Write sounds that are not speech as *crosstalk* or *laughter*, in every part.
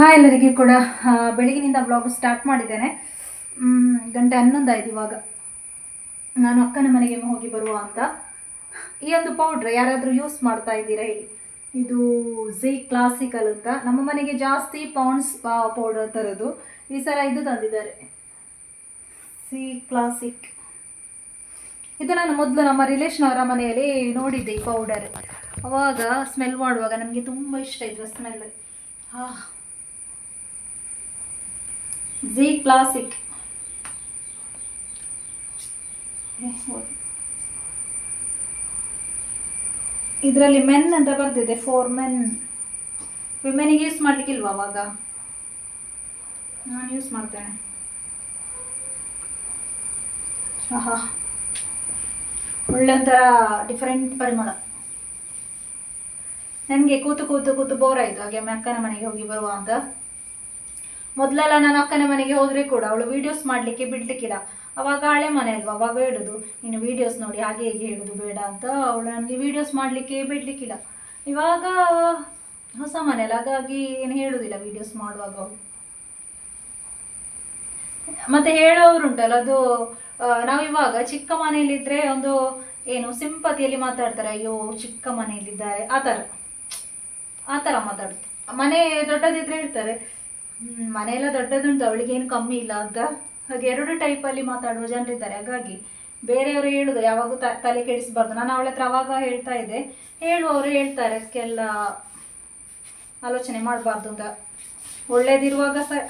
Hi ಎಲ್ಲರಿಗೂ ಕೂಡ ಬೆಳಗಿನಿಂದ ಬ್ಲಾಗ್ ಸ್ಟಾರ್ಟ್ ಮಾಡಿದ್ದೇನೆ. ಗಂಟೆ ಹನ್ನೊಂದು ಆಯ್ತು ಇವಾಗ. ನಾನು ಅಕ್ಕನ ಮನೆಗೆ ಹೋಗಿ ಬರುವ ಅಂತ. ಈ ಒಂದು ಪೌಡ್ರ್ ಯಾರಾದರೂ ಯೂಸ್ ಮಾಡ್ತಾ ಇದ್ದೀರಾ ಹೇಳಿ. ಇದು ಝೀ ಕ್ಲಾಸಿಕಲ್ ಅಂತ. ನಮ್ಮ ಮನೆಗೆ ಜಾಸ್ತಿ ಪೌಂಡ್ಸ್ ಪೌಡರ್ ತರೋದು ಈ ಸಲ ಇದು ತಂದಿದ್ದಾರೆ. ಸಿ ಕ್ಲಾಸಿಕ್ ಇದು ನಾನು ಮೊದಲು ನಮ್ಮ ರಿಲೇಷನ್ ಅವರ ಮನೆಯಲ್ಲಿ ನೋಡಿದ್ದೆ ಈ ಪೌಡರ್ ಅವಾಗ ಸ್ಮೆಲ್ ಮಾಡುವಾಗ ನಮಗೆ ತುಂಬ ಇಷ್ಟ ಇದ್ರ ಸ್ಮೆಲ್ ಹಾ ಝಿ ಕ್ಲಾಸಿಕ್ ಇದರಲ್ಲಿ ಮೆನ್ ಅಂತ ಬರ್ತಿದೆ ಫೋರ್ ಮೆನ್ ವಿಮೆನಿಗೆ ಯೂಸ್ ಮಾಡ್ಲಿಕ್ಕಿಲ್ವಾ ಅವಾಗ? ನಾನು ಯೂಸ್ ಮಾಡ್ತೇನೆ. ಆಹಾ. ಒಳ್ಳೆಂತರ ಡಿಫರೆಂಟ್ ಪರಿಮಳ. ನನಗೆ ಕೂತು ಕೂತು ಕೂತು ಬೋರ್ ಆಯಿತು, ಹಾಗೆ ಅಕ್ಕನ ಮನೆಗೆ ಹೋಗಿ ಬರುವ ಅಂತ. ಮೊದಲೆಲ್ಲ ನನ್ನ ಅಕ್ಕನ ಮನೆಗೆ ಹೋದ್ರೆ ಕೂಡ ಅವಳು ವೀಡಿಯೋಸ್ ಮಾಡ್ಲಿಕ್ಕೆ ಬಿಡ್ಲಿಕ್ಕಿಲ್ಲ. ಅವಾಗ ಹಳೆ ಮನೆ ಅಲ್ವಾ ಅವಾಗ ಹೇಳುದು ನೀನು ವೀಡಿಯೋಸ್ ನೋಡಿ ಹಾಗೆ ಹೇಗೆ ಹೇಳುದು ಬೇಡ ಅಂತ ಅವಳು ನನಗೆ ವೀಡಿಯೋಸ್ ಮಾಡ್ಲಿಕ್ಕೆ ಬಿಡ್ಲಿಕ್ಕಿಲ್ಲ. ಇವಾಗ ಹೊಸ ಮನೆ ಅಲ್ಲ ಹಾಗಾಗಿ ಏನು ಹೇಳುದಿಲ್ಲ ವೀಡಿಯೋಸ್ ಮಾಡುವಾಗ ಅವಳು. ಮತ್ತೆ ಹೇಳೋರುಂಟಲ್ಲ ಅದು ನಾವಿವಾಗ ಚಿಕ್ಕ ಮನೆಯಲ್ಲಿದ್ರೆ ಒಂದು ಏನು ಸಿಂಪತಿಯಲ್ಲಿ ಮಾತಾಡ್ತಾರೆ ಅಯ್ಯೋ ಚಿಕ್ಕ ಮನೆಯಲ್ಲಿದ್ದಾರೆ ಆ ಥರ ಆ ಥರ ಮಾತಾಡ್ತಾರೆ ಮನೆ ದೊಡ್ಡದಿದ್ರೆ "ಹ್ಮ್, ಮನೆಯೆಲ್ಲ ದೊಡ್ಡದುಂಟು, ಅವಳಿಗೆ ಏನು ಕಮ್ಮಿ ಇಲ್ಲ ಅಂತ. ಹಾಗೆ ಎರಡು ಟೈಪಲ್ಲಿ ಮಾತಾಡುವ ಜನರಿದ್ದಾರೆ. ಹಾಗಾಗಿ ಬೇರೆಯವರು ಹೇಳುದು, ಯಾವಾಗೂ ತಲೆ ಕೆಡಿಸಬಾರ್ದು. ನಾನು ಅವಳ ಹತ್ರ ಅವಾಗ ಹೇಳ್ತಾ ಇದ್ದೆ. ಹೇಳುವವರು ಹೇಳ್ತಾರೆ, ಅದಕ್ಕೆಲ್ಲ ಆಲೋಚನೆ ಮಾಡಬಾರ್ದು ಅಂತ. ಒಳ್ಳೇದಿರುವಾಗ ಸಹ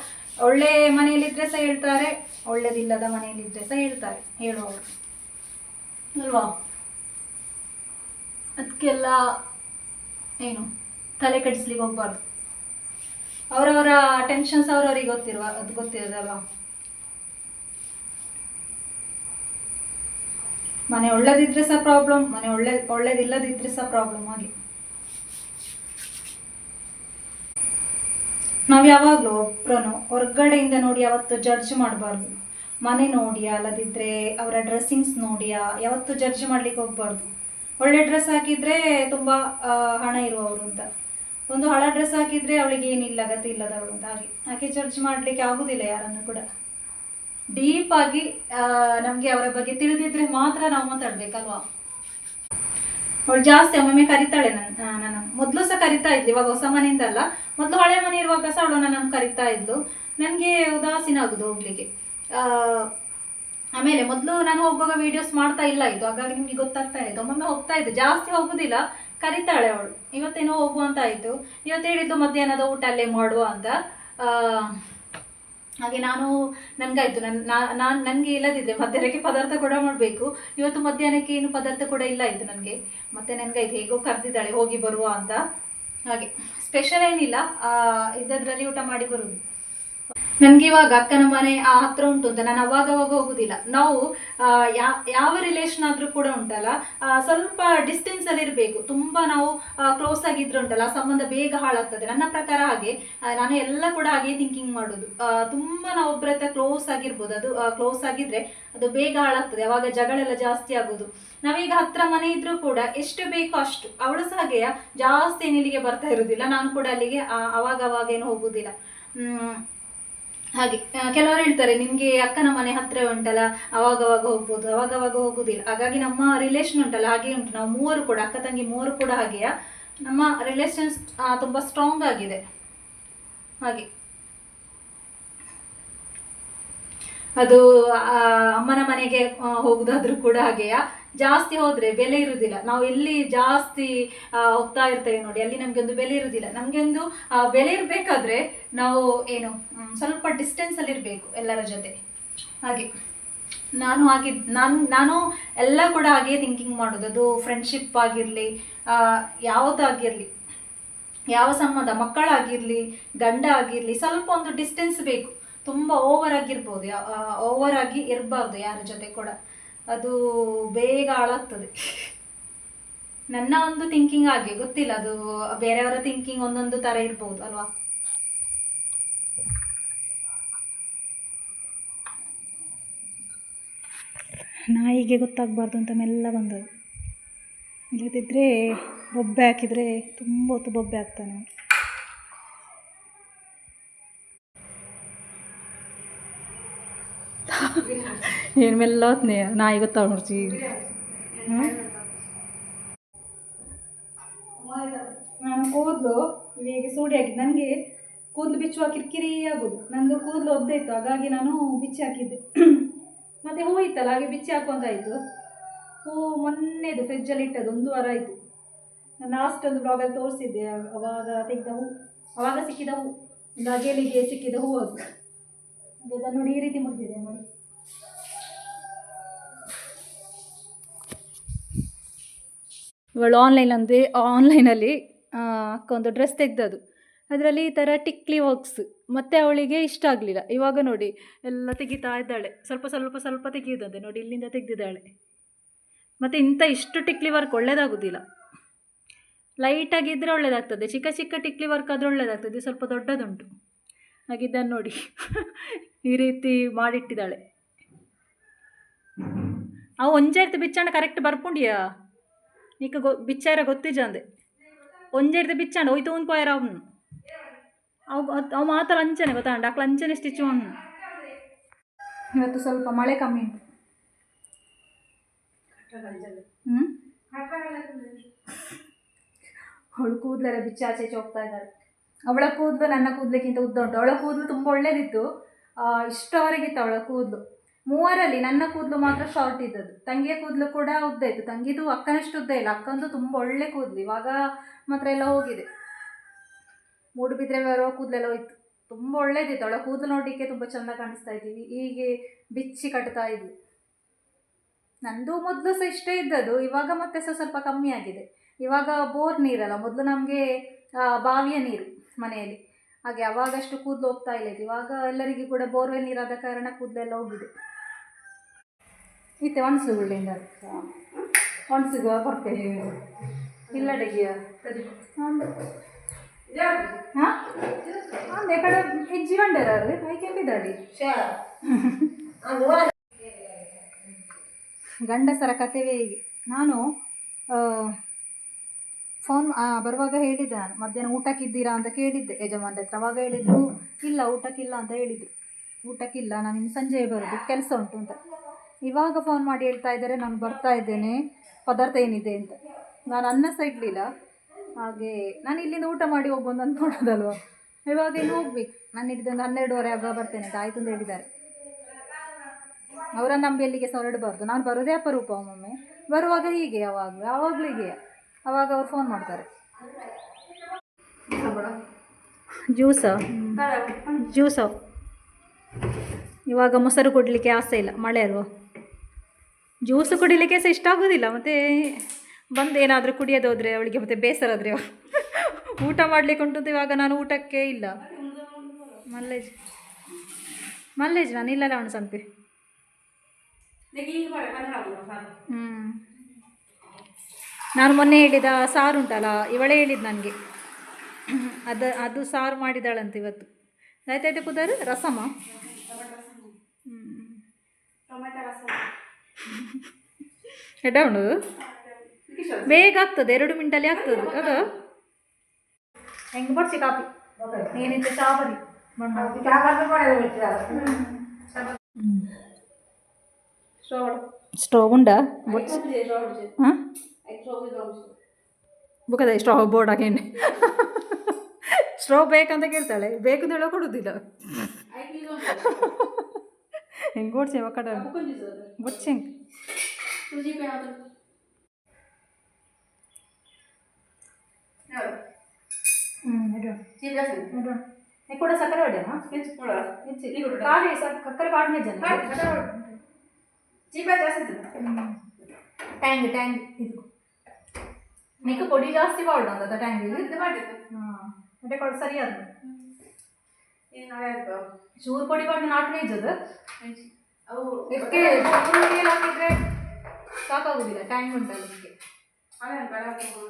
ಒಳ್ಳೆ ಮನೆಯಲ್ಲಿದ್ದರೆ ಸಹ ಹೇಳ್ತಾರೆ, ಒಳ್ಳೇದಿಲ್ಲದ ಮನೆಯಲ್ಲಿದ್ದರೆ ಸಹ ಹೇಳ್ತಾರೆ, ಹೇಳುವವರು. ಅಲ್ವಾ? ಅದಕ್ಕೆಲ್ಲ ಏನು, ತಲೆ ಕೆಡಿಸ್ಲಿಕ್ಕೆ ಹೋಗ್ಬಾರ್ದು. ಅವರವರ ಟೆನ್ಷನ್ಸ್ ಅವರವರಿಗೆ ಗೊತ್ತಿರುವ, ಅದು ಗೊತ್ತಿರೋದಲ್ವ? ಮನೆ ಒಳ್ಳೇದಿದ್ರೆ ಸಹ ಪ್ರಾಬ್ಲಮ್ ಮನೆ ಒಳ್ಳೆ, ಒಳ್ಳೇದಿಲ್ಲದಿದ್ರೆ ಸಹ ಪ್ರಾಬ್ಲಮ್ ಆಗಿ ನಾವು ಯಾವಾಗಲೂ ಒಬ್ಬರನ್ನು ಹೊರಗಡೆಯಿಂದ ನೋಡಿ ಯಾವತ್ತು ಜಡ್ಜ್ ಮಾಡಬಾರ್ದು. ಮನೆ ನೋಡಿಯಾ ಅಲ್ಲದಿದ್ದರೆ ಅವರ ಡ್ರೆಸ್ಸಿಂಗ್ಸ್ ನೋಡಿಯಾ ಯಾವತ್ತು ಜಡ್ಜ್ ಮಾಡ್ಲಿಕ್ಕೆ ಹೋಗ್ಬಾರ್ದು. ಒಳ್ಳೆ ಡ್ರೆಸ್ ಹಾಕಿದ್ರೆ ತುಂಬ ಹಣ ಇರುವವರು ಅಂತ. ಒಂದು ಹಳ ಡ್ರೆಸ್ ಹಾಕಿದ್ರೆ ಅವಳಿಗೆ ಏನಿಲ್ಲ, ಗತಿ ಇಲ್ಲದ ಅಂತ ಹಾಗೆ ಆಕೆ ಚರ್ಚ್ ಮಾಡಲಿಕ್ಕೆ ಆಗುದಿಲ್ಲ ಯಾರನ್ನು ಕೂಡ. ಡೀಪ್ ಆಗಿ ನಮಗೆ ಅವರ ಬಗ್ಗೆ ತಿಳಿದಿದ್ರೆ ಮಾತ್ರ ನಾವು ಮಾತಾಡ್ಬೇಕಲ್ವಾ? ಅವಳು ಜಾಸ್ತಿ ಒಮ್ಮೊಮ್ಮೆ ಕರಿತಾಳೆ ನನ್ನ ನನ್ನ, ಮೊದಲು ಸಹ ಕರಿತಾ ಇದ್ಲು, ಇವಾಗ ಹೊಸ ಮನೆಯಿಂದ ಅಲ್ಲ. ಮೊದ್ಲು ಹಳೆ ಮನೆ ಇರುವಾಗ ಸಹ ಅವಳು ನನ್ನನ್ನು ಕರಿತಾ ಇದ್ಲು. ನನಗೆ ಉದಾಸೀನ ಆಗುದು ಹೋಗ್ಲಿಕ್ಕೆ. ಆಮೇಲೆ ಮೊದಲು ನಾನು ಹೋಗುವಾಗ ವಿಡಿಯೋಸ್ ಮಾಡ್ತಾ ಇಲ್ಲ ಇದು, ಹಾಗಾಗಿ ನಿಮಗೆ ಗೊತ್ತಾಗ್ತಾ ಇದೆ ಒಮ್ಮೊಮ್ಮೆ ಹೋಗ್ತಾ ಇದ್ದೆ ಜಾಸ್ತಿ ಹೋಗುದಿಲ್ಲ. ಕರಿತಾಳೆ ಅವಳು. ಇವತ್ತೇನೋ ಹೋಗುವ ಅಂತ ಆಯಿತು. ಇವತ್ತು ಹೇಳಿದ್ದು ಮಧ್ಯಾಹ್ನದ ಊಟ ಅಲ್ಲೇ ಮಾಡುವ ಅಂತ. ಹಾಗೆ ನಾನು, ನನಗಾಯ್ತು. ನನ್ನ ನಾನು, ನನಗೆ ಇಲ್ಲದಿದ್ದರೆ ಮಧ್ಯಾಹ್ನಕ್ಕೆ ಪದಾರ್ಥ ಕೂಡ ಮಾಡಬೇಕು. ಇವತ್ತು ಮಧ್ಯಾಹ್ನಕ್ಕೆ ಏನು ಪದಾರ್ಥ ಕೂಡ ಇಲ್ಲ ಆಯಿತು ನನಗೆ. ಮತ್ತೆ ನನಗಾಯ್ತು. ಹೇಗೋ ಕರೆದಿದ್ದಾಳೆ. ಹೋಗಿ ಬರುವ ಅಂತ. ಹಾಗೆ. ಸ್ಪೆಷಲ್ ಏನಿಲ್ಲ. ಇದ್ದದ್ರಲ್ಲಿ ಊಟ ಮಾಡಿ ಬರುವುದು. ನನಗೆ ಇವಾಗ ಅಕ್ಕನ ಮನೆ ಆ ಹತ್ರ ಉಂಟು ಅಂತ, ನಾನು ಅವಾಗ ಅವಾಗ ಹೋಗುದಿಲ್ಲ. ನಾವು ಯಾವ ರಿಲೇಷನ್ ಆದ್ರೂ ಕೂಡ ಉಂಟಲ್ಲ ಸ್ವಲ್ಪ ಡಿಸ್ಟೆನ್ಸ್ ಅಲ್ಲಿ ಇರಬೇಕು. ತುಂಬಾ ನಾವು ಕ್ಲೋಸ್ ಆಗಿದ್ರು ಉಂಟಲ್ಲ, ಆ ಸಂಬಂಧ ಬೇಗ ಹಾಳಾಗ್ತದೆ. ನನ್ನ ಪ್ರಕಾರ ಹಾಗೆ ನಾನು ಎಲ್ಲ ಕೂಡ ಹಾಗೆ ಥಿಂಕಿಂಗ್ ಮಾಡೋದು. ತುಂಬಾ ನಾವು ಒಬ್ಬರ ಹತ್ರ ಕ್ಲೋಸ್ ಆಗಿರ್ಬೋದು. ಅದು ಕ್ಲೋಸ್ ಆಗಿದ್ರೆ ಅದು ಬೇಗ ಹಾಳಾಗ್ತದೆ. ಅವಾಗ ಜಗಳೆಲ್ಲ ಜಾಸ್ತಿ ಆಗೋದು. ನಾವೀಗ ಹತ್ರ ಮನೆ ಇದ್ರೂ ಕೂಡ ಎಷ್ಟು ಬೇಕೋ ಅಷ್ಟು. ಅವಳು ಸಹ ಹಾಗೆಯ? ಜಾಸ್ತಿ ಏನಿಲ್ಲಿಗೆ ಬರ್ತಾ ಇರೋದಿಲ್ಲ. ನಾನು ಕೂಡ ಅಲ್ಲಿಗೆ ಅವಾಗ ಅವಾಗ ಏನು ಹೋಗುದಿಲ್ಲ ಹಾಗೆ ಕೆಲವರು ಹೇಳ್ತಾರೆ, ನಿಮಗೆ ಅಕ್ಕನ ಮನೆ ಹತ್ತಿರ ಉಂಟಲ್ಲ, ಅವಾಗವಾಗ ಹೋಗ್ಬೋದು, ಅವಾಗವಾಗ ಹೋಗುದಿಲ್ಲ. ಹಾಗಾಗಿ ನಮ್ಮ ರಿಲೇಷನ್ ಉಂಟಲ್ಲ, ಹಾಗೆ ಉಂಟು. ನಾವು ಮೂವರು ಕೂಡ, ಅಕ್ಕ ತಂಗಿ ಮೂವರು ಕೂಡ ಹಾಗೆಯಾ, ನಮ್ಮ ರಿಲೇಷನ್ಸ್ ತುಂಬಾ ಸ್ಟ್ರಾಂಗ್ ಆಗಿದೆ. ಹಾಗೆ. ಅದು ಅಮ್ಮನ ಮನೆಗೆ ಹೋಗುದಾದ್ರೂ ಕೂಡ ಹಾಗೆಯ? ಜಾಸ್ತಿ ಹೋದ್ರೆ ಬೆಲೆ ಇರುವುದಿಲ್ಲ ನಾವು ಎಲ್ಲಿ ಜಾಸ್ತಿ ಹೋಗ್ತಾ ಇರ್ತೇವೆ ನೋಡಿ ಅಲ್ಲಿ ನಮ್ಗೆ ಒಂದು ಬೆಲೆ ಇರುವುದಿಲ್ಲ ನಮ್ಗೆ ಒಂದು ಆ, ಬೆಲೆ ಇರಬೇಕಾದ್ರೆ ನಾವು ಏನು ಸ್ವಲ್ಪ ಡಿಸ್ಟೆನ್ಸ್ ಅಲ್ಲಿ ಇರಬೇಕು ಎಲ್ಲರ ಜೊತೆ. ಹಾಗೆ. ನಾನು ಹಾಗೆ ನಾನು ನಾನು ಎಲ್ಲ ಕೂಡ ಹಾಗೆ ಥಿಂಕಿಂಗ್ ಮಾಡೋದು. ಅದು ಫ್ರೆಂಡ್ಶಿಪ್ ಆಗಿರಲಿ ಯಾವುದಾಗಿರಲಿ ಯಾವ ಸಂಬಂಧ ಮಕ್ಕಳಾಗಿರಲಿ ಗಂಡ ಆಗಿರಲಿ ಸ್ವಲ್ಪ ಒಂದು ಡಿಸ್ಟೆನ್ಸ್ ಬೇಕು. ತುಂಬ ಓವರ್ ಆಗಿರ್ಬೋದು. ಓವರ್ ಆಗಿ ಇರಬಾರ್ದು ಯಾರ ಜೊತೆ ಕೂಡ. ಅದು ಬೇಗ ಹಾಳಾಗ್ತದೆ ನನ್ನ ಒಂದು ಥಿಂಕಿಂಗ್ ಆಗಿ ಗೊತ್ತಿಲ್ಲ, ಅದು ಬೇರೆಯವರ ಥಿಂಕಿಂಗ್ ಒಂದೊಂದು ಥರ ಇರ್ಬೋದು, ಅಲ್ವಾ? ನಾಯಿಗೆ ಗೊತ್ತಾಗಬಾರ್ದು ಅಂತ ಮೆಲ್ಲ ಬಂದದ್ದು. ಇಲ್ಲದಿದ್ದರೆ ಬೊಬ್ಬೆ ಹಾಕಿದರೆ ತುಂಬ ಹೊತ್ತು ಬೊಬ್ಬೆ ಆಗ್ತಾನೆ ಏನು ಮೆಲ್ಲ ನಾ ಈಗ ನೋಡ್ಸಿ ನಾನು ಕೂದಲು ಈಗ ಸೂಡಿ ಹಾಕಿದ್ದು ನನಗೆ ಕೂದಲು ಬಿಚ್ಚುವ ಕಿರಿಕಿರಿ ಆಗೋದು. ನಂದು ಕೂದಲು ಒದ್ದಾಯ್ತು. ಹಾಗಾಗಿ ನಾನು ಬಿಚ್ಚಿ ಹಾಕಿದ್ದೆ. *clears throat* ಮತ್ತೆ ಹೂ ಇತ್ತಲ್ಲ, ಹಾಗೆ ಬಿಚ್ಚಿ ಹಾಕೊಂಡಾಯಿತು ಹೂ ಮೊನ್ನೆದು ಫ್ರಿಜ್ಜಲ್ಲಿ ಇಟ್ಟದ್ದು, ಒಂದು ವಾರ ಆಯಿತು. ನಾನು ಲಾಸ್ಟ್ ಒಂದು ಬ್ಲಾಗಲ್ಲಿ ತೋರಿಸಿದ್ದೆ, ಅವಾಗ ತೆಗೆದ ಹೂ. ಅವಾಗ ಸಿಕ್ಕಿದ ಹೂ. ಒಂದು ಅಗೇಲಿಗೆ ಸಿಕ್ಕಿದ ಹೂ ಅದು. ಅದನ್ನು ನೋಡಿ ಈ ರೀತಿ ಮುಗಿದಿದೆ ನೋಡಿ. ಇವಳು ಆನ್ಲೈನ್ ಅಂದರೆ ಆನ್ಲೈನಲ್ಲಿ ಒಂದು ಡ್ರೆಸ್ ತೆಗ್ದದು ಅದರಲ್ಲಿ ಈ ಥರ ಟಿಕ್ಲಿ ವರ್ಕ್ಸ್ ಮತ್ತೆ ಅವಳಿಗೆ ಇಷ್ಟ ಆಗಲಿಲ್ಲ. ಇವಾಗ ನೋಡಿ, ಎಲ್ಲ ತೆಗಿತಾ ಇದ್ದಾಳೆ. ಸ್ವಲ್ಪ ಸ್ವಲ್ಪ ಸ್ವಲ್ಪ ತೆಗೆಯೋದಂತೆ ನೋಡಿ, ಇಲ್ಲಿಂದ ತೆಗೆದಿದ್ದಾಳೆ. ಮತ್ತು ಇಂಥ ಇಷ್ಟು ಟಿಕ್ಲಿ ವರ್ಕ್ ಒಳ್ಳೆಯದಾಗೋದಿಲ್ಲ ಲೈಟಾಗಿದ್ದರೆ ಒಳ್ಳೆಯದಾಗ್ತದೆ ಚಿಕ್ಕ ಚಿಕ್ಕ ಟಿಕ್ಲಿ ವರ್ಕ್ ಆದರೆ ಒಳ್ಳೆಯದಾಗ್ತದೆ ಸ್ವಲ್ಪ ದೊಡ್ಡದುಂಟು. ಹಾಗಿದ್ದನ್ನು ನೋಡಿ. ಈ ರೀತಿ ಮಾಡಿಟ್ಟಿದ್ದಾಳೆ. ಅವು ಒಂಜೇರ್ತಿ ಬಿಚ್ಚಣ್ಣ ಕರೆಕ್ಟ್ ಬರ್ಪುಂಡಿಯಾ? ನೀಕ ಗೊ ಬಿಚ್ಚಾರ ಗೊತ್ತಿಜಂದೆ ಒಂಜೇರ್ತಿ ಬಿಚ್ಚಂಡ ಹೋಯ್ತು ಒಂದು ಪೋಯರ ಅವನು ಅವು ಅವು ಮಾತ್ರ ಅಂಚನೆ ಗೊತ್ತಾಂಡ ಅಕ್ಳು ಅಂಚನೆ ಸ್ಟಿಚ್ ಅವನು ಇವತ್ತು ಸ್ವಲ್ಪ ಮಳೆ ಕಮ್ಮಿ ಉಂಟು. ಹ್ಞೂ ಅವಳು ಕೂದಲರ ಬಿಚ್ಚಿ ಆಚೆ ಹೋಗ್ತಾ ಇದ್ದಾಳೆ. ಅವಳ ಕೂದಲು ನನ್ನ ಕೂದ್ಲಕ್ಕಿಂತ ಉದ್ದ ಉಂಟು. ಅವಳ ಕೂದಲು ತುಂಬ ಒಳ್ಳೇದಿತ್ತು. ಆ, ಇಷ್ಟವರೆಗಿತ್ತು ಅವಳ ಕೂದಲು. ಮೂವರಲ್ಲಿ ನನ್ನ ಕೂದಲು ಮಾತ್ರ ಶಾರ್ಟ್ ಇದ್ದದ್ದು. ತಂಗಿಯ ಕೂದಲು ಕೂಡ ಉದ್ದ ಇತ್ತು. ತಂಗಿದು ಅಕ್ಕನಷ್ಟು ಉದ್ದ ಇಲ್ಲ. ಅಕ್ಕಂದು ತುಂಬ ಒಳ್ಳೆ ಕೂದಲು. ಇವಾಗ ಮಾತ್ರ ಎಲ್ಲ ಹೋಗಿದೆ. ಮೂಡುಬಿದ್ರೆ ಬರೋ ಕೂದಲೆಲ್ಲ ಹೋಯ್ತು. ತುಂಬ ಒಳ್ಳೇದಿತ್ತು. ಅವಳ ಕೂದಲು ನೋಡಲಿಕ್ಕೆ ತುಂಬ ಚೆಂದ ಕಾಣಿಸ್ತಾ ಇದ್ದೀವಿ ಹೀಗೆ ಬಿಚ್ಚಿ ಕಟ್ತಾ ಇದ್ವಿ. ನಂದು ಮೊದಲು ಸಹ ಇಷ್ಟೇ ಇದ್ದದ್ದು. ಇವಾಗ ಮತ್ತೆ ಸಹ ಸ್ವಲ್ಪ ಕಮ್ಮಿ ಆಗಿದೆ. ಇವಾಗ ಬೋರ್ ನೀರಲ್ಲ. ಮೊದಲು ನಮಗೆ ಬಾವಿಯ ನೀರು ಮನೆಯಲ್ಲಿ. ಹಾಗೆ ಅವಾಗಷ್ಟು ಕೂದಲು ಹೋಗ್ತಾ ಇಲ್ಲ ಇವಾಗ ಎಲ್ಲರಿಗೂ ಕೂಡ ಬೋರ್ವೆಲ್ ನೀರಾದ ಕಾರಣ ಕೂದಲೆಲ್ಲ ಹೋಗಿದೆ. ಇತ್ತೆ ಒಣಸುಗಳಿಂದ ಒಣಸುಗ ಬರ್ತೇನೆ ಇಲ್ಲ ಡಗಿಯ ಹಾಂ ಅಂದೆ ಕಡೆ ಹೆಜ್ಜಿ ಬಂಡರ ಗಂಡಸರ ಕಥೆವೇ ಹೀಗೆ. ನಾನು ಫೋನ್ ಬರುವಾಗ ಹೇಳಿದ್ದೆ ನಾನು. ಮಧ್ಯಾಹ್ನ ಊಟಕ್ಕಿದ್ದೀರಾ ಅಂತ ಕೇಳಿದ್ದೆ. ಯಜಮಾನ್ರ ಹತ್ರ. ಅವಾಗ ಹೇಳಿದ್ರು ಇಲ್ಲ ಊಟಕ್ಕಿಲ್ಲ ಅಂತ ಹೇಳಿದರು. ಊಟಕ್ಕಿಲ್ಲ ನಾನು ಇನ್ನು ಸಂಜೆ ಬರೋದು. ಕೆಲಸ ಉಂಟು ಅಂತ. ಇವಾಗ ಫೋನ್ ಮಾಡಿ ಹೇಳ್ತಾ ಇದ್ದಾರೆ, ನಾನು ಬರ್ತಾ ಇದ್ದೇನೆ. ಪದಾರ್ಥ ಏನಿದೆ ಅಂತ. ನಾನು ಅನ್ನ ಇಡಲಿಲ್ಲ. ಹಾಗೆ ನಾನು ಇಲ್ಲಿಂದ ಊಟ ಮಾಡಿ ಹೋಗ್ಬೋದು ಅಂದ್ಕೊಂಡದಲ್ವ ಇವಾಗ ಇನ್ನು ಹೋಗ್ಬೇಕು. ನಾನು ಹಿಡಿದೊಂದು ಹನ್ನೆರಡುವರೆ ಆಗ ಬರ್ತೇನೆ ಅಂತ ಆಯ್ತು ಅಂತ ಹೇಳಿದ್ದಾರೆ. ಅವರ ನಂಬಿ ಅಲ್ಲಿಗೆ ಸೊರಡಬಾರ್ದು ನಾನು ಬರೋದೇ ಅಪರೂಪ ಒಮ್ಮೊಮ್ಮೆ. ಬರುವಾಗ ಹೀಗೆ ಯಾವಾಗಲೂ ಯಾವಾಗಲೂ ಹೀಗೆ. ಅವಾಗ ಅವ್ರು ಫೋನ್ ಮಾಡ್ತಾರೆ. ಜ್ಯೂಸ ಜ್ಯೂಸ ಇವಾಗ ಮೊಸರು ಕೊಡಲಿಕ್ಕೆ ಆಸೆ ಇಲ್ಲ. ಮಳೆ ಅಲ್ವಾ? ಜ್ಯೂಸು ಕುಡಿಲಿಕ್ಕೆ ಸಹ ಇಷ್ಟ ಆಗೋದಿಲ್ಲ. ಮತ್ತು ಬಂದು ಏನಾದರೂ ಕುಡಿಯೋದೋದ್ರೆ ಅವಳಿಗೆ ಮತ್ತೆ ಬೇಸರ ಆದರೆ *laughs* ಊಟ ಮಾಡಲಿಕ್ಕೆ ಉಂಟು ಇವಾಗ ನಾನು ಊಟಕ್ಕೆ ಇಲ್ಲ. ಮಲ್ಲೇಜ್. ಮಲ್ಲೇಜ್ ನಾನು ಇಲ್ಲಲ್ಲ ಅವನು ಸಂಪಿ ಹ್ಞೂ ನಾನು ಮೊನ್ನೆ ಹೇಳಿದ ಸಾರು ಉಂಟಲ್ಲ, ಇವಳೇ ಹೇಳಿದ್ದು ನನಗೆ. ಅದು ಅದು ಸಾರು ಮಾಡಿದಾಳಂತ ಇವತ್ತು. ಆಯ್ತಾಯ್ತು ಕುದಾರು ರಸಮ? *laughs* ಎಡ ಉಂಡು ಬೇಗ ಆಗ್ತದೆ ಎರಡು ಮಿನಿಟಲ್ಲಿ ಆಗ್ತದೆ. ಅದು? ಹೆಂಗೆ ಬಡ್ಸಿ ಕಾಫಿ? ಏನಿದ್ದ ಚಾವರಿ ಸ್ಟೋವ್ ಉಂಡ ಹಾಂ? ಬುಕ್ಕದ ಸ್ಟವ್ ಬೋರ್ಡ್ ಹಾಕೇನೆ ಸ್ಟವ್ ಬೇಕಂತ ಕೇಳ್ತಾಳೆ. ಬೇಕು ಅಂತ ಹೇಳೋ ಕೊಡೋದಿಲ್ಲ. गोडशें वखदां गोडशेंक కూడా సక్కర పడ్డా కాదు సక్కర కాడినే జన జీపే చేసేది ట్యాంగ్ ట్యాంగ్ ఇది నీకు పొడి జాస్తి పడ్డా కదా ట్యాంగ్ ఇది పడ్డా అంటే కొడు సరి అది ಚೂರು ಪೊಡಿ ಮಾಡಿ ನಾಲ್ಕು ಮೇಜದು ಇದಕ್ಕೆ ಚೂರು ನೀರು ಹಾಕಿದ್ರೆ ಸಾಕಾಗೋದಿಲ್ಲ ಟ್ಯಾಂಗ್ ಉಂಟಲ್ಲ ಇದಕ್ಕೆ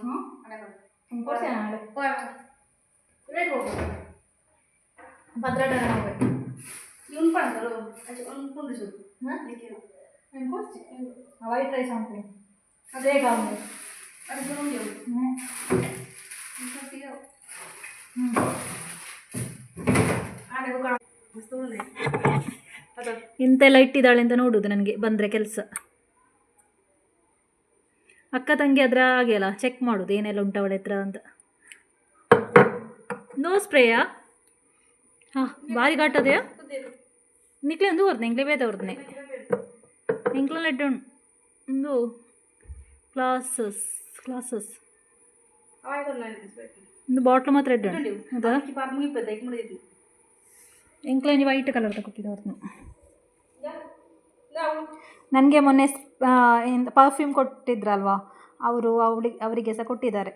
ಹ್ಞೂ ಹಿಂಗೆ ಕೊಡ್ತೇನೆ ನಾಳೆ. ಭದ್ರಾಡ ಹೋಗ್ಬೇಕು. ಹಿಂಗೆ ಕೊಡ್ತಿ. ವೈಟ್ ರೈಸ್ ಹಾಕ್ತೀನಿ ಅದೇ ಗಾಂಬೆ ಹ್ಞೂ ಹ್ಞೂ ಅದು ಇಂತೆಲ್ಲ ಇಟ್ಟಿದ್ದಾಳೆ ಅಂತ ನೋಡುದು ನನಗೆ ಬಂದರೆ ಕೆಲಸ. ಅಕ್ಕ ತಂಗಿ ಅದ್ರ ಹಾಗೆ ಅಲ್ಲ ಚೆಕ್ ಮಾಡೋದು ಏನೆಲ್ಲ ಉಂಟು ಅವಳ ಹತ್ರ ಅಂತ. ನೋ ಸ್ಪ್ರೇಯಾ ಹಾ ಭಾರಿ ಘಾಟದೆಯಾ? ನಿಕ್ಲೆ ಒಂದು ಹೊರ್ದು ನಿಂಗ್ಲೆ ಬೇದ ಹೊರದ್ನೆ. ಎಂಕ್ಲೆಲ್ಲ ಇಟ್ಟು ಒಂದು ಕ್ಲಾಸಸ್ ಕ್ಲಾಸಸ್ ಒಂದು ಬಾಟ್ಲು ಮಾತ್ರ ಇಟ್ಟು ಎಂಕ್ಲೆ ವೈಟ್ ಕಲರ್ ಅವ್ರನ್ನ. ನನಗೆ ಮೊನ್ನೆ ಪರ್ಫ್ಯೂಮ್ ಕೊಟ್ಟಿದ್ರಲ್ವಾ ಅವರು ಅವಳಿ ಅವರಿಗೆ ಸಹ ಕೊಟ್ಟಿದ್ದಾರೆ.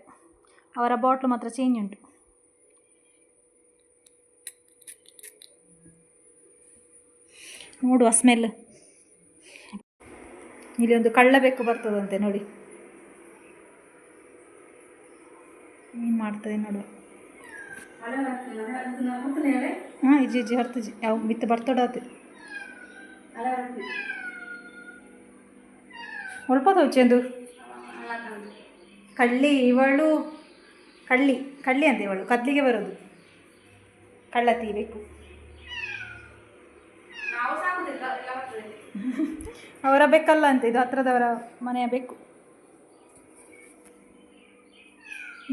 ಅವರ ಬಾಟ್ಲು ಮಾತ್ರ ಚೇಂಜ್ ಉಂಟು. ನೋಡುವ ಸ್ಮೆಲ್ ಇಲ್ಲಿ ಒಂದು ಕಳ್ಳ ಬೆಕ್ಕು ಬರ್ತದಂತೆ ನೋಡಿ. ಏನು ಮಾಡ್ತದೆ ನೋಡುವ. ಹಾಂ, ಇಜ್ಜಿ ಇಜ್ಜಿ ಹರ್ತಜಿ ಯಾವ ಬಿತ್ತು ಬರ್ತಡಾತಿ ಹೊಳ್ಪದವು ಚೆಂದು? ಕಳ್ಳಿ ಇವಳು, ಕಳ್ಳಿ ಕಳ್ಳಿ ಅಂತ ಇವಳು. ಕದ್ಲಿಗೆ ಬರೋದು. ಕಳ್ಳತಿ ಬೇಕು. ನಾವು ಸಾಕುದಿಲ್ಲ ಎಲ್ಲ ಬರ್ತದೆ ಅವರ ಬೇಕಲ್ಲ ಅಂತ, ಇದು ಹತ್ರದವರ ಮನೆಯ ಬೇಕು.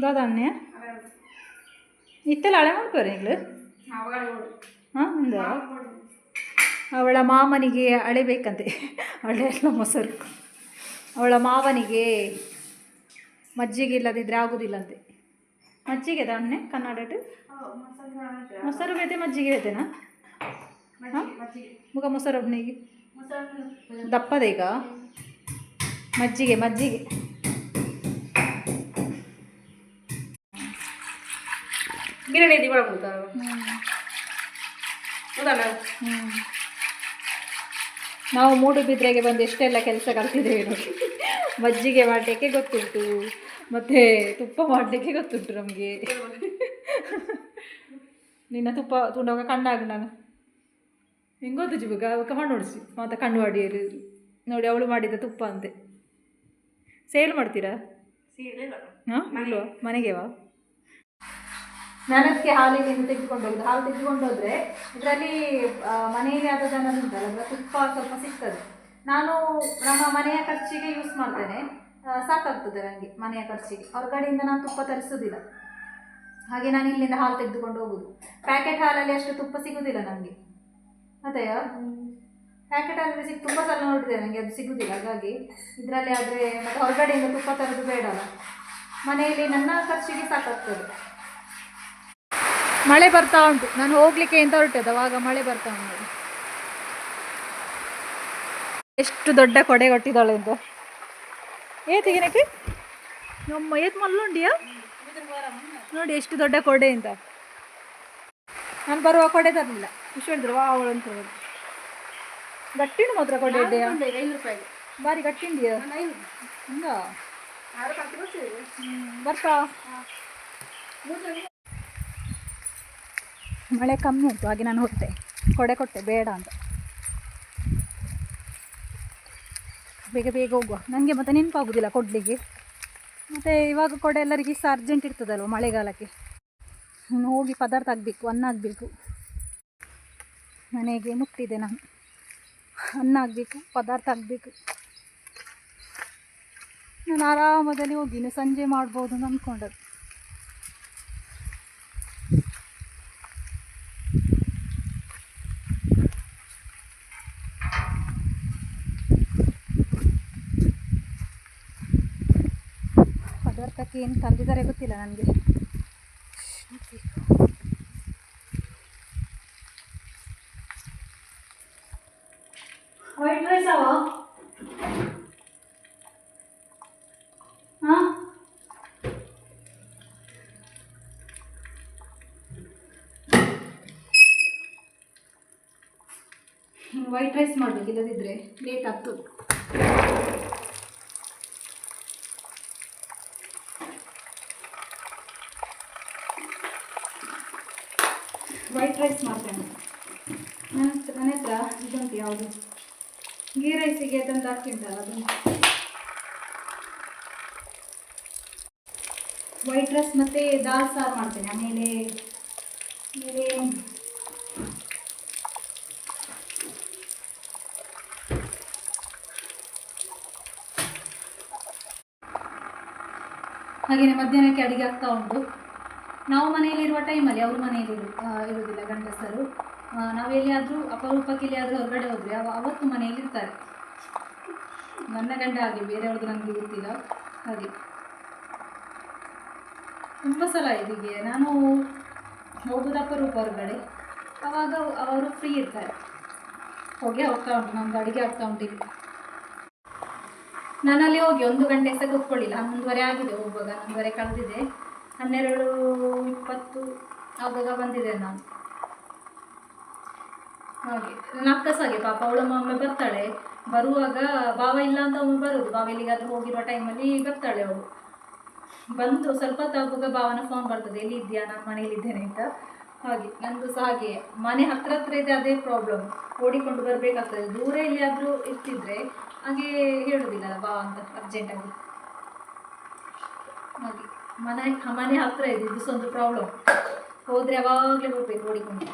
ದಾದಣ್ಣೆ ಇತ್ತೆಲ್ಲ ಹಳೆ ಮಾಡ್ಕೋರಿ ಈಗಲೂ? ಹಾಂ ಒಂದು ಅವಳ ಮಾಮನಿಗೆ ಅಳೆಬೇಕಂತೆ. ಅಳೆ ಎಲ್ಲ ಮೊಸರು? ಅವಳ ಮಾವನಿಗೆ ಮಜ್ಜಿಗೆ ಇಲ್ಲದಿದ್ದರೆ ಆಗುದಿಲ್ಲಂತೆ. ಮಜ್ಜಿಗೆ ದಣ್ಣೆ ಕನ್ನಡ ಮೊಸರು ಬೇತೆ ಮಜ್ಜಿಗೆ ಬೇತೆನಾ? ಹಾಂ? ಮುಗ ಮೊಸರು ಒಬ್ಬನಿಗೆ ದಪ್ಪದ ಈಗ? ಮಜ್ಜಿಗೆ ಮಜ್ಜಿಗೆ. ಗಿರಣಿ ಇದೆ ಒಳಗೆ ಮೂಡು ನಾವು ಮೂಡುಬಿದ್ರೆಗೆ ಬಂದು ಎಷ್ಟೆಲ್ಲ ಕೆಲಸ ಕಲ್ತಿದ್ದೇವೆ ನೋಡಿ. ಮಜ್ಜಿಗೆ ಮಾಡಲಿಕ್ಕೆ ಗೊತ್ತುಂಟು. ಮತ್ತು ತುಪ್ಪ ಮಾಡಲಿಕ್ಕೆ ಗೊತ್ತುಂಟು ನಮಗೆ. ನಿನ್ನ ತುಪ್ಪ ತುಂಡವಾಗ ಕಣ್ಣಾಗ ನಾನು. ಹೆಂಗೆ ಗೊತ್ತು ಜಿಬುಗ? ಅವಕ್ಕೆ ಮಣ್ಣು ಹೊಡಿಸಿ ಮತ್ತು ಕಣ್ಣು ಅಡಿಯಲ್ಲಿ ನೋಡಿ ಅವಳು ಮಾಡಿದ ತುಪ್ಪ ಅಂತೆ. ಸೇಲ್ ಮಾಡ್ತೀರಾ? ಹಾಂ? ಮನೆಗೆವಾ? ನನಗೆ ಹಾಲಿನಿಂದ ತೆಗೆದುಕೊಂಡು ಹೋಗುದು. ಹಾಲು ತೆಗೆದುಕೊಂಡು ಹೋದ್ರೆ ಇದರಲ್ಲಿ ಮನೆಯಲ್ಲಿ ಜನ ಉಂಟಲ್ಲ ಅಂದರೆ ತುಪ್ಪ ಸ್ವಲ್ಪ ಸಿಗ್ತದೆ. ನಾನು ನಮ್ಮ ಮನೆಯ ಖರ್ಚಿಗೆ ಯೂಸ್ ಮಾಡ್ತೇನೆ. ಸಾಕಾಗ್ತದೆ ನನಗೆ ಮನೆಯ ಖರ್ಚಿಗೆ. ಹೊರಗಡೆಯಿಂದ ನಾನು ತುಪ್ಪ ತರಿಸೋದಿಲ್ಲ ಹಾಗೆ ನಾನು ಇಲ್ಲಿಂದ ಹಾಲು ತೆಗೆದುಕೊಂಡು ಹೋಗುದು. ಪ್ಯಾಕೆಟ್ ಹಾಲಲ್ಲಿ ಅಷ್ಟು ತುಪ್ಪ ಸಿಗುವುದಿಲ್ಲ ನನಗೆ ಅതെಯಾ ಪ್ಯಾಕೆಟ್ ಹಾಲಲ್ಲಿ ಸಿಗ್, ತುಂಬ ಸಲ ನೋಡಿದೆ ನನಗೆ ಅದು ಸಿಗುವುದಿಲ್ಲ ಹಾಗಾಗಿ ಇದರಲ್ಲಿ ಆದರೆ ಮತ್ತೆ ಹೊರಗಡೆಯಿಂದ ತುಪ್ಪ ತರೋದು ಬೇಡಲ್ಲ. ಮನೆಯಲ್ಲಿ ನನ್ನ ಖರ್ಚಿಗೆ ಸಾಕಾಗ್ತದೆ. ಮಳೆ ಬರ್ತಾ ಉಂಟು. ನಾನು ಹೋಗ್ಲಿಕ್ಕೆ ಅಂತ ಹೊರಟದ್ದು? ಅವಾಗ ಮಳೆ ಬರ್ತಾ ಉಂಟು. ಎಷ್ಟು ದೊಡ್ಡ ಕೊಡೆ ಕೊಟ್ಟಿದ್ದಾಳೆ ಅಂತ. ಏತಿಗೆನಕ್ಕೆ ನಮ್ಮ ಏತ್ ಮಲ್ಲುಂಡಿಯಾ ನೋಡಿ ಎಷ್ಟು ದೊಡ್ಡ ಕೊಡೆ ಅಂತ. ನಾನು ಬರುವ ಕೊಡೆ ತರಲಿಲ್ಲ. ಖುಷಿ ಹೇಳಿದ್ರು ವಾ ಅವಳು ಅಂತ ಹೇಳಿದ್ರು ಗಟ್ಟಿನ ಮಾತ್ರ ಕೊಡೆ ಇದೆಯಾ? ಬಾರಿ ಗಟ್ಟಿಂದಿಯ ಹಿಂಗ ಬರ್ತಾ? ಮಳೆ ಕಮ್ಮಿ ಉಂಟು, ಹಾಗೆ ನಾನು ಹೊರಟೆ ಕೊಡೆ ಕೊಟ್ಟೆ, ಬೇಡ ಅಂತ. ಬೇಗ ಬೇಗ ಹೋಗುವ. ನನಗೆ ಮತ್ತೆ ನೆನಪಾಗೋದಿಲ್ಲ ಕೊಡಲಿಕ್ಕೆ. ಮತ್ತು ಇವಾಗ ಕೊಡೆ ಎಲ್ಲರಿಗೆ ಸಹ ಅರ್ಜೆಂಟ್ ಇರ್ತದಲ್ವ ಮಳೆಗಾಲಕ್ಕೆ. ಇನ್ನು ಹೋಗಿ ಪದಾರ್ಥ ಆಗಬೇಕು, ಅನ್ನ ಆಗಬೇಕು. ಮನೆಗೆ ಮುಟ್ಟಿದೆ ನಾನು. ಅನ್ನ ಆಗಬೇಕು, ಪದಾರ್ಥ ಆಗಬೇಕು. ನಾನು ಆರಾಮದಲ್ಲಿ ಹೋಗಿ ಸಂಜೆ ಮಾಡ್ಬೋದು ಅಂತ ಅಂದ್ಕೊಂಡದ್ದು ಪದಾರ್ಥಕ್ಕೆ ಏನು ತಂದಿದ್ದಾರೆ ಗೊತ್ತಿಲ್ಲ ನನಗೆ. ವೈಟ್ ರೈಸ್ ಅವ? ವೈಟ್ ರೈಸ್ ಮಾಡಬೇಕು ಇಲ್ಲದಿದ್ದರೆ ಲೇಟ್ ಆಗ್ತದೆ. ವೈಟ್ ರೈಸ್ ಮಾಡ್ತೇನೆ. ನನ್ನ ಹತ್ರ ಇದುಂಟು ಯಾವುದು? ಗೀ ರೈಸಿಗೆ ತಂದು ಹಾಕ್ತಿಂತಲ್ಲ ಅದು. ವೈಟ್ ರೈಸ್ ಮತ್ತು ದಾಲ್ ಸಾರು ಮಾಡ್ತೇನೆ. ಆಮೇಲೆ ಆಮೇಲೆ ಹಾಗೆಯೇ ಮಧ್ಯಾಹ್ನಕ್ಕೆ ಅಡುಗೆ ಆಗ್ತಾ ಉಂಟು. ನಾವು ಮನೆಯಲ್ಲಿರುವ ಟೈಮಲ್ಲಿ ಅವ್ರ ಮನೆಯಲ್ಲಿ ಇರುವುದಿಲ್ಲ ಗಂಡಸರು. ನಾವು ಎಲ್ಲಿಯಾದರೂ ಅಪರೂಪಕ್ಕೆ ಎಲ್ಲಿಯಾದರೂ ಹೊರಗಡೆ ಹೋದರೆ ಅವ ಅವತ್ತು ಮನೆಯಲ್ಲಿ ಇರ್ತಾರೆ. ನನ್ನ ಗಂಡ ಹಾಗೆ, ಬೇರೆಯವ್ರದ್ದು ನನಗೆ ಗೊತ್ತಿಲ್ಲ. ಹಾಗೆ. ತುಂಬ ಸಲ ಇದೀಗೆ ನಾನು ಹೋಗೋದು ಅಪರೂಪ ಹೊರಗಡೆ. ಆವಾಗ ಅವರು ಫ್ರೀ ಇರ್ತಾರೆ. ಹೋಗಿ ಹೋಗ್ತಾ ಉಂಟು, ನಮ್ದು ಅಡುಗೆ ಆಗ್ತಾ ಉಂಟು ನಾನಲ್ಲಿ ಹೋಗಿ ಒಂದು ಗಂಟೆ ಸಹ ಕೂತ್ಕೊಳ್ಳಿಲ್ಲ. ಹನ್ನೊಂದುವರೆ ಆಗಿದೆ ಹೋಗುವಾಗ ಹನ್ನೊಂದುವರೆ ಕಳೆದಿದೆ. ಹನ್ನೆರಡು, ಇಪ್ಪತ್ತು ಆಗಾಗ ಬಂದಿದೆ ನಾನು. ಹಾಗೆ ನನ್ನ ಅಕ್ಕ ಸಾಗೆ ಪಾಪ ಅವಳಮ್ಮ ಬರ್ತಾಳೆ. ಬರುವಾಗ ಬಾವ ಇಲ್ಲ ಅಂತ ಒಮ್ಮೆ ಬರೋದು ಎಲ್ಲಿಗಾದ್ರೂ ಹೋಗಿರುವ ಟೈಮಲ್ಲಿ ಬರ್ತಾಳೆ ಅವಳು. ಬಂದು ಸ್ವಲ್ಪ ತಾಗುವಾಗ ಭಾವನ ಫೋನ್ ಬರ್ತದೆ. ಎಲ್ಲಿ ಇದೆಯಾ ನಾನು ಮನೇಲಿದ್ದೇನೆ ಅಂತ. ಹಾಗೆ, ನಂದು ಸಹ ಹಾಗೆ. ಮನೆ ಹತ್ರ ಹತ್ರ ಇದೆ ಅದೇ ಪ್ರಾಬ್ಲಮ್ ಓಡಿಕೊಂಡು ಬರಬೇಕಾಗ್ತದೆ. ದೂರ ಎಲ್ಲಿಯಾದರೂ ಇರ್ತಿದ್ರೆ ಹಾಗೆ ಹೇಳೋದಿಲ್ಲ ಬಾ ಅಂತ ಅರ್ಜೆಂಟಾಗಿ ಹಾಗೆ. ಮನೆ ಮನೆ ಹತ್ರ ಇದೆ, ಇದು ಸಹ ಒಂದು ಪ್ರಾಬ್ಲಮ್ ಹೋದ್ರೆ ಯಾವಾಗಲೇ ಹೋಗ್ಬೇಕು ಓಡಿಕೊಂಡು.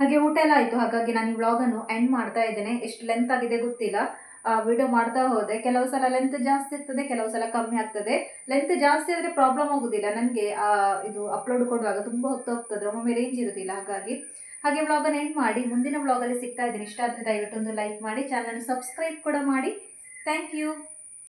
ಹಾಗೆ ಊಟ ಎಲ್ಲ ಆಯಿತು. ಹಾಗಾಗಿ ನಾನು ಈ ವ್ಲಾಗನ್ನು ಎಂಡ್ ಮಾಡ್ತಾ ಇದ್ದೇನೆ. ಎಷ್ಟು ಲೆಂತ್ ಆಗಿದೆ ಗೊತ್ತಿಲ್ಲ. ವಿಡಿಯೋ ಮಾಡ್ತಾ ಹೋದೆ. ಕೆಲವು ಸಲ ಲೆಂತ್ ಜಾಸ್ತಿ ಇರ್ತದೆ, ಕೆಲವು ಸಲ ಕಮ್ಮಿ ಆಗ್ತದೆ. ಲೆಂತ್ ಜಾಸ್ತಿ ಆದರೆ ಪ್ರಾಬ್ಲಮ್ ಆಗೋದಿಲ್ಲ. ನನಗೆ ಇದು ಅಪ್ಲೋಡ್ ಕೊಡುವಾಗ ತುಂಬ ಹೊತ್ತು ಹೋಗ್ತದೆ. ಒಮ್ಮೊಮ್ಮೆ ರೇಂಜ್ ಇರೋದಿಲ್ಲ. ಹಾಗಾಗಿ ಹಾಗೆ ವ್ಲಾಗನ್ನು ಎಂಡ್ ಮಾಡಿ ಮುಂದಿನ ವ್ಲಾಗಲ್ಲಿ ಸಿಗ್ತಾ ಇದ್ದೀನಿ. ಇಷ್ಟ ಆದರೆ ದಯವಿಟ್ಟು ಒಂದು ಲೈಕ್ ಮಾಡಿ ಚಾನಲ್ ಸಬ್ಸ್ಕ್ರೈಬ್ ಕೂಡ ಮಾಡಿ. Thank you